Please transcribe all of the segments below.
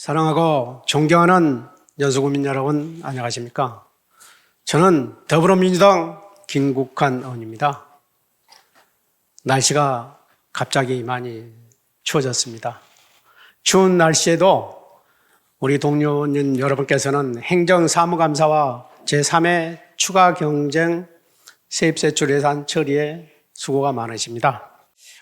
사랑하고 존경하는 연수구민 여러분 안녕하십니까? 저는 더불어민주당 김국환 의원입니다. 날씨가 갑자기 많이 추워졌습니다. 추운 날씨에도 우리 동료 의원 여러분께서는 행정사무감사와 제3회 추가 경쟁 세입세출 예산 처리에 수고가 많으십니다.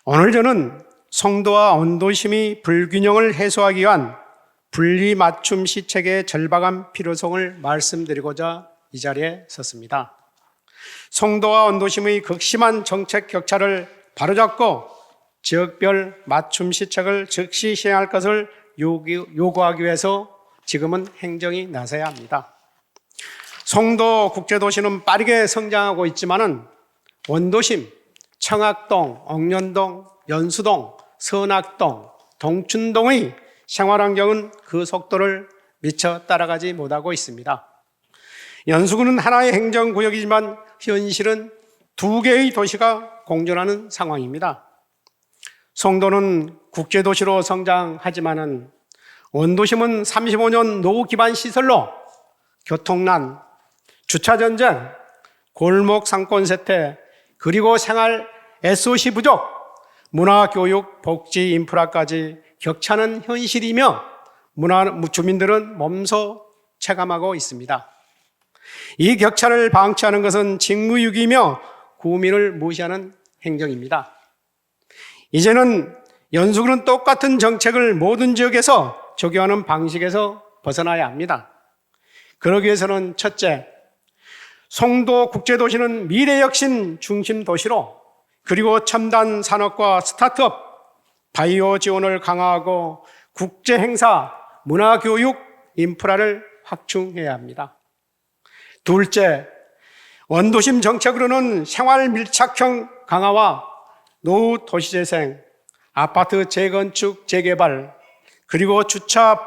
오늘 저는 성도와 온도심의 불균형을 해소하기 위한 분리 맞춤 시책의 절박한 필요성을 말씀드리고자 이 자리에 섰습니다. 성도와 온도심의 극심한 정책 격차를 바로잡고 지역별 맞춤 시책을 즉시 시행할 것을 요구- 요구하기 위해서 지금은 행정이 나서야 합니다. 송도 국제도시는 빠르게 성장하고 있지만은 원도심, 청학동, 옥년동, 연수동, 선악동, 동춘동의 생활 환경은 그 속도를 미처 따라가지 못하고 있습니다. 연수구는 하나의 행정구역이지만 현실은 두 개의 도시가 공존하는 상황입니다. 송도는 국제도시로 성장하지만은 원도심은 35년 노후 기반 시설로 교통난, 주차전쟁, 골목 상권 세태, 그리고 생활 SOC 부족, 문화, 교육, 복지, 인프라까지 격차는 현실이며 문화 주민들은 몸소 체감하고 있습니다. 이 격차를 방치하는 것은 직무유기이며 구민을 무시하는 행정입니다. 이제는 연수구는 똑같은 정책을 모든 지역에서 적용하는 방식에서 벗어나야 합니다. 그러기 위해서는 첫째, 송도 국제도시는 미래 혁신 중심 도시로 그리고 첨단 산업과 스타트업, 바이오 지원을 강화하고 국제 행사, 문화 교육, 인프라를 확충해야 합니다. 둘째, 원도심 정책으로는 생활 밀착형 강화와 노후 도시 재생, 아파트 재건축, 재개발, 그리고 주차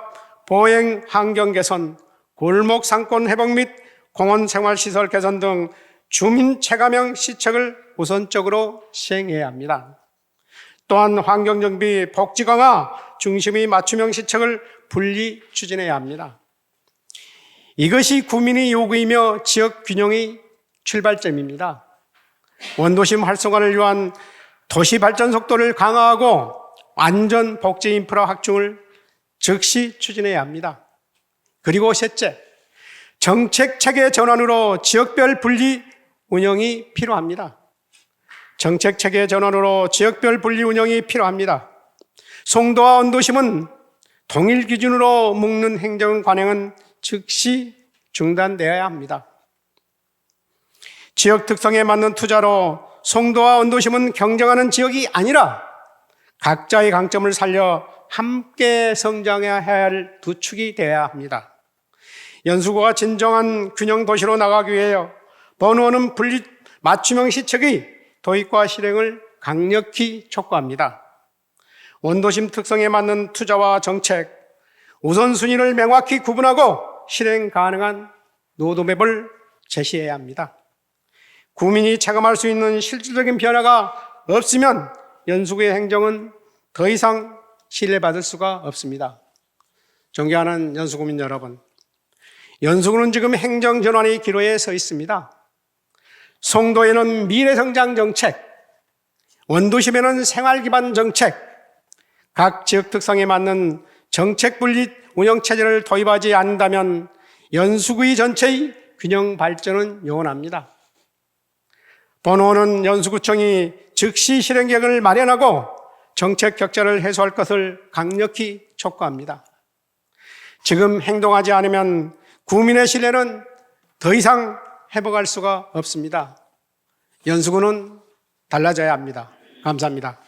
보행 환경 개선, 골목 상권 회복 및 공원 생활 시설 개선 등 주민 체감형 시책을 우선적으로 시행해야 합니다. 또한 환경정비, 복지 강화 중심의 맞춤형 시책을 분리 추진해야 합니다. 이것이 국민의 요구이며 지역 균형의 출발점입니다. 원도심 활성화를 위한 도시 발전 속도를 강화하고 안전 복지 인프라 확충을 즉시 추진해야 합니다. 그리고 셋째, 정책 체계 전환으로 지역별 분리 운영이 필요합니다. 정책 체계 전환으로 지역별 분리 운영이 필요합니다. 송도와 원도심은 동일 기준으로 묶는 행정 관행은 즉시 중단되어야 합니다. 지역 특성에 맞는 투자로 송도와 원도심은 경쟁하는 지역이 아니라 각자의 강점을 살려 함께 성장해야 할 두 축이 되어야 합니다. 연수구가 진정한 균형 도시로 나가기 위해 번호는 분리 맞춤형 시책의 도입과 실행을 강력히 촉구합니다. 원도심 특성에 맞는 투자와 정책, 우선순위를 명확히 구분하고 실행 가능한 로드맵을 제시해야 합니다. 국민이 체감할 수 있는 실질적인 변화가 없으면 연수구의 행정은 더 이상 신뢰받을 수가 없습니다. 존경하는 연수구민 여러분, 연수구는 지금 행정 전환의 기로에 서 있습니다. 송도에는 미래성장 정책, 원도심에는 생활 기반 정책, 각 지역 특성에 맞는 정책 분리 운영 체제를 도입하지 않는다면 연수구의 전체의 균형 발전은 영원합니다. 번호는 연수구청이 즉시 실행 계획을 마련하고 정책 격차를 해소할 것을 강력히 촉구합니다. 지금 행동하지 않으면 국민의 신뢰는 더 이상 회복할 수가 없습니다. 연수구는 달라져야 합니다. 감사합니다.